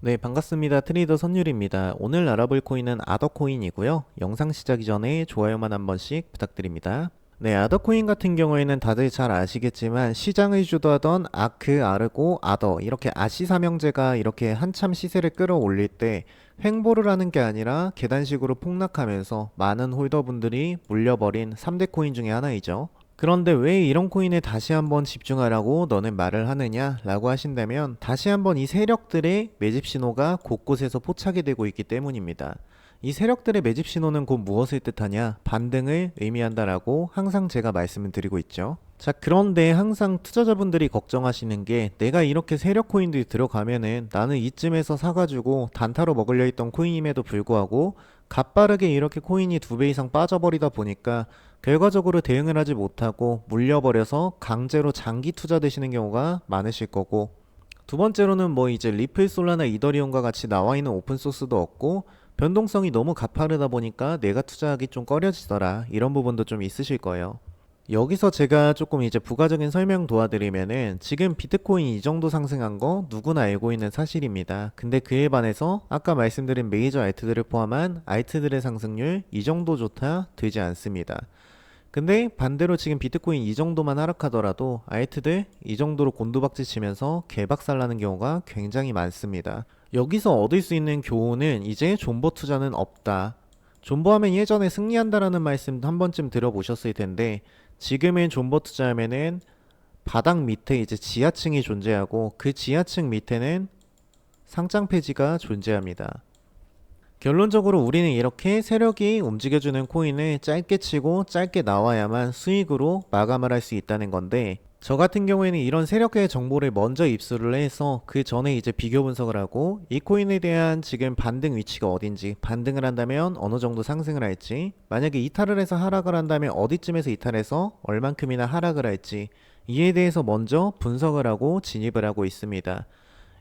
네, 반갑습니다. 트레이더 선율입니다. 오늘 알아볼 코인은 아더코인이고요. 영상 시작 이 전에 좋아요만 한 번씩 부탁드립니다. 네, 아더코인 같은 경우에는 다들 잘 아시겠지만 시장을 주도하던 아크, 아르고, 아더 이렇게 아시 삼형제가 이렇게 한참 시세를 끌어올릴 때 횡보를 하는 게 아니라 계단식으로 폭락하면서 많은 홀더분들이 물려버린 3대 코인 중에 하나이죠. 그런데 왜 이런 코인에 다시 한번 집중하라고 너는 말을 하느냐? 라고 하신다면 다시 한번 이 세력들의 매집 신호가 곳곳에서 포착이 되고 있기 때문입니다. 이 세력들의 매집 신호는 곧 무엇을 뜻하냐? 반등을 의미한다라고 항상 제가 말씀을 드리고 있죠. 자, 그런데 항상 투자자분들이 걱정하시는 게 내가 이렇게 세력 코인들이 들어가면은 나는 이쯤에서 사가지고 단타로 먹으려 했던 코인임에도 불구하고 가빠르게 이렇게 코인이 두 배 이상 빠져버리다 보니까 결과적으로 대응을 하지 못하고 물려버려서 강제로 장기 투자 되시는 경우가 많으실 거고 두 번째로는 뭐 이제 리플 솔라나 이더리움과 같이 나와 있는 오픈 소스도 없고 변동성이 너무 가파르다 보니까 내가 투자하기 좀 꺼려지더라 이런 부분도 좀 있으실 거예요. 여기서 제가 조금 이제 부가적인 설명 도와드리면은 지금 비트코인 이 정도 상승한 거 누구나 알고 있는 사실입니다. 근데 그에 반해서 아까 말씀드린 메이저 알트들을 포함한 알트들의 상승률 이 정도조차 되지 않습니다. 근데 반대로 지금 비트코인 이 정도만 하락하더라도 알트들 이 정도로 곤두박질 치면서 개박살 나는 경우가 굉장히 많습니다. 여기서 얻을 수 있는 교훈은 이제 존버 투자는 없다. 존버하면 예전에 승리한다라는 말씀 한 번쯤 들어보셨을 텐데 지금은 존버 투자하면은 바닥 밑에 이제 지하층이 존재하고 그 지하층 밑에는 상장 폐지가 존재합니다. 결론적으로 우리는 이렇게 세력이 움직여주는 코인을 짧게 치고 짧게 나와야만 수익으로 마감을 할 수 있다는 건데 저 같은 경우에는 이런 세력의 정보를 먼저 입수를 해서 그 전에 이제 비교 분석을 하고 이 코인에 대한 지금 반등 위치가 어딘지 반등을 한다면 어느 정도 상승을 할지 만약에 이탈을 해서 하락을 한다면 어디쯤에서 이탈해서 얼만큼이나 하락을 할지 이에 대해서 먼저 분석을 하고 진입을 하고 있습니다.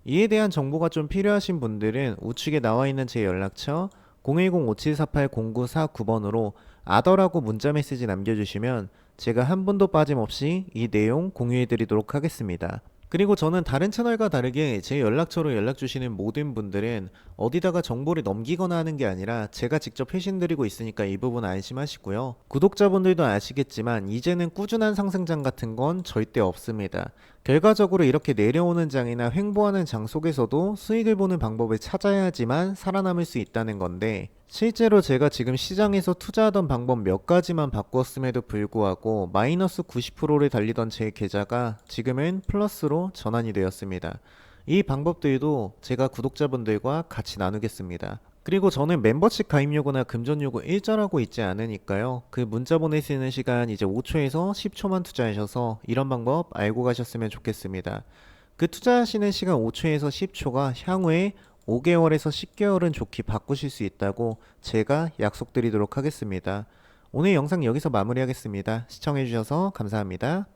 이에 대한 정보가 좀 필요하신 분들은 우측에 나와 있는 제 연락처 010-5748-0949번으로 아더라고 문자 메시지 남겨주시면 제가 한 분도 빠짐없이 이 내용 공유해 드리도록 하겠습니다. 그리고 저는 다른 채널과 다르게 제 연락처로 연락 주시는 모든 분들은 어디다가 정보를 넘기거나 하는 게 아니라 제가 직접 회신 드리고 있으니까 이 부분 안심하시고요. 구독자분들도 아시겠지만 이제는 꾸준한 상승장 같은 건 절대 없습니다. 결과적으로 이렇게 내려오는 장이나 횡보하는 장 속에서도 수익을 보는 방법을 찾아야지만 살아남을 수 있다는 건데 실제로 제가 지금 시장에서 투자하던 방법 몇 가지만 바꾸었음에도 불구하고 마이너스 90%를 달리던 제 계좌가 지금은 플러스로 전환이 되었습니다. 이 방법들도 제가 구독자분들과 같이 나누겠습니다. 그리고 저는 멤버십 가입 요구나 금전 요구 일절하고 있지 않으니까요. 그 문자 보내시는 시간 이제 5초에서 10초만 투자하셔서 이런 방법 알고 가셨으면 좋겠습니다. 그 투자하시는 시간 5초에서 10초가 향후에 5개월에서 10개월은 좋게 바꾸실 수 있다고 제가 약속드리도록 하겠습니다. 오늘 영상 여기서 마무리하겠습니다. 시청해주셔서 감사합니다.